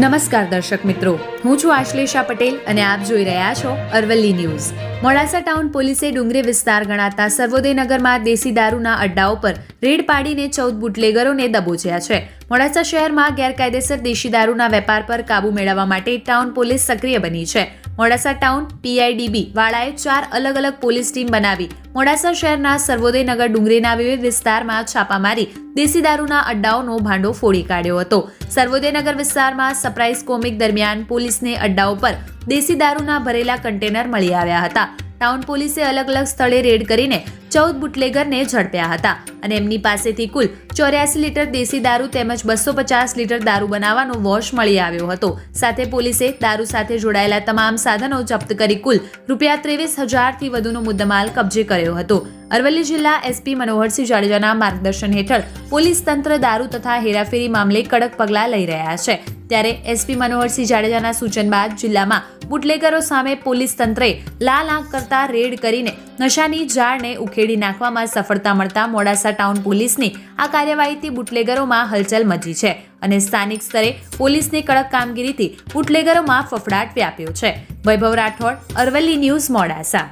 નમસ્કાર દર્શક મિત્રો. હું છું આશ્લેષા પટેલ અને આપ જોઈ રહ્યા છો અરવલ્લી ન્યૂઝ. મોડાસા ટાઉન પોલીસે ડુંગરી વિસ્તાર ગણાતા સર્વોદયનગરમાં દેશી દારૂના અડ્ડાઓ પર રેડ પાડીને ચૌદ બુટલેગરોને દબોચ્યા છે. મોડાસા શહેરમાં ગેરકાયદેસર દેશી દારૂના વેપાર પર કાબૂ મેળવવા માટે ટાઉન પોલીસ સક્રિય બની છે. મોડાસા ટાઉન પીઆઈડીબી વાળાએ ચાર અલગ અલગ પોલીસ ટીમ બનાવી. મોડાસા શહેરના સર્વોદયનગર ડુંગરીના વિવિધ વિસ્તારમાં છાપા મારી દેશી દારૂના અડ્ડાઓનો ભાંડો ફોડી કાઢ્યો હતો. સર્વોદયનગર વિસ્તારમાં સરપ્રાઇઝ કોમિક દરમિયાન પોલીસને અડ્ડાઓ પર દેશી દારૂના ભરેલા કન્ટેનર મળી આવ્યા હતા. ટાઉન પોલીસે અલગ અલગ સ્થળે રેડ કરીને ચૌદ બુટલેગરને ઝડપ્યા હતા અને એમની પાસેથી કુલ ચોર્યાસી લીટર દેશી દારૂ તેમજ બસો પચાસ લીટર દારૂ બનાવવાનો વોશ મળી આવ્યો હતો. સાથે પોલીસે દારૂ સાથે જોડાયેલા તમામ સાધનો જપ્ત કરી કુલ રૂપિયા ત્રેવીસ હજારથી વધુનો મુદ્દામાલ કબજે કર્યો હતો. અરવલ્લી જિલ્લા એસપી મનોહરસિંહ જાડેજાના માર્ગદર્શન હેઠળ પોલીસ તંત્ર દારૂ તથા હેરાફેરી મામલે કડક પગલાં લઈ રહ્યા છે. ત્યારે એસપી મનોહરસિંહ જાડેજાના સૂચન બાદ જિલ્લામાં બુટલેગરો સામે પોલીસ તંત્રે લાલ આંખ કરતા રેડ કરીને નશાની જાળને ઉખેડી નાખવામાં સફળતા મળતા મોડાસા ટાઉન પોલીસની આ કાર્યવાહીથી બુટલેગરોમાં હલચલ મચી છે અને સ્થાનિક સ્તરે પોલીસની કડક કામગીરીથી બુટલેગરોમાં ફફડાટ વ્યાપ્યો છે. વૈભવ રાઠોડ, અરવલ્લી ન્યૂઝ, મોડાસા.